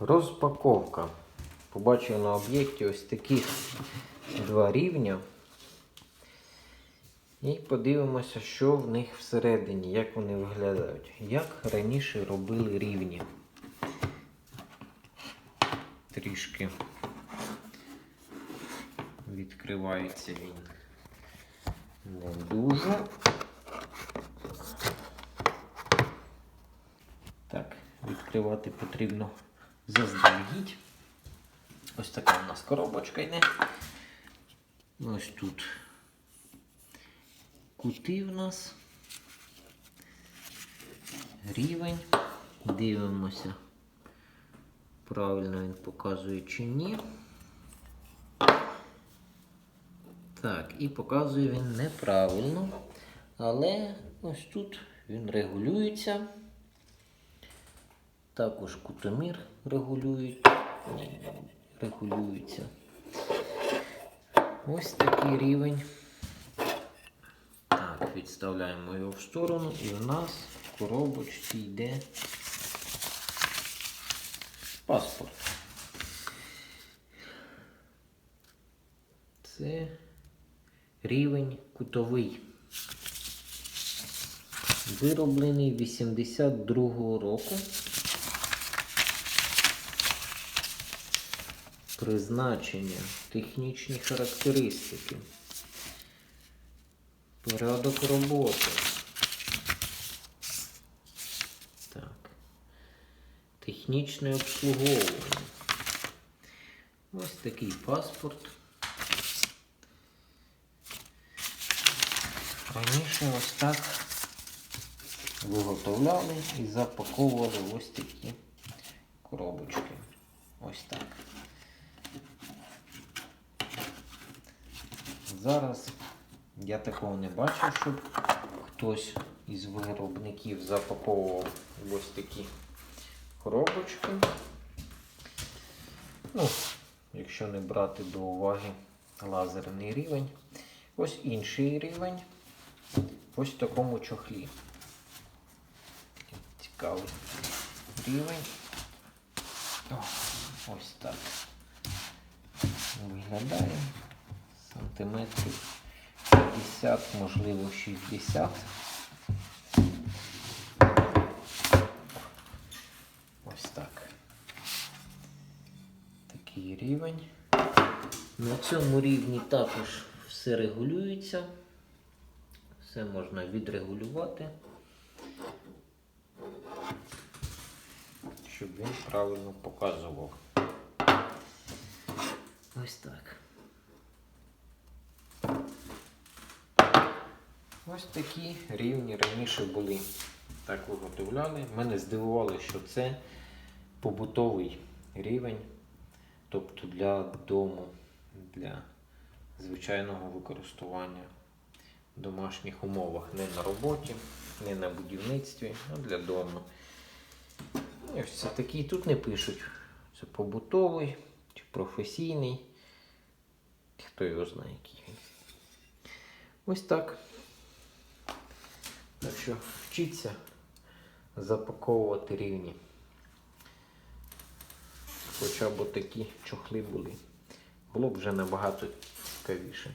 Розпаковка. Побачив на об'єкті ось таких два рівня. І подивимося, що в них всередині, як вони виглядають. Як раніше робили рівні. Трішки відкривається він не дуже. Так, відкривати потрібно заздалегідь. Ось така у нас коробочка йде. Ось тут кути в нас. Рівень. Дивимося, правильно він показує чи ні. Так, і показує він неправильно. Але ось тут він регулюється. Також кутомір регулюють, регулюється. Ось такий рівень. Так, відставляємо його в сторону і в нас в коробочці йде паспорт. Це рівень кутовий. Вироблений 82-го року. Призначення, технічні характеристики, порядок роботи. Так. Технічне обслуговування. Ось такий паспорт. Раніше ось так виготовляли і запаковували ось такі коробочки. Ось так. Зараз я такого не бачив, щоб хтось із виробників запаковував ось такі коробочки. Ну, якщо не брати до уваги лазерний рівень. Ось інший рівень. Ось в такому чохлі. Цікавий рівень. О, ось так. Виглядає сантиметрів 50, можливо 60. Ось так. Такий рівень. На цьому рівні також все регулюється. Все можна відрегулювати, щоб він правильно показував. Ось так. Ось такі рівні раніше були. Так виготовляли. Мене здивувало, що це побутовий рівень, тобто для дому, для звичайного використання в домашніх умовах. Не на роботі, не на будівництві, а для дому. Ось це такий тут не пишуть. Це побутовий чи професійний. Хто його знає, який він. Ось так. Так що вчіться запаковувати рівні. Хоча б такі чохли були. Було б вже набагато цікавіше.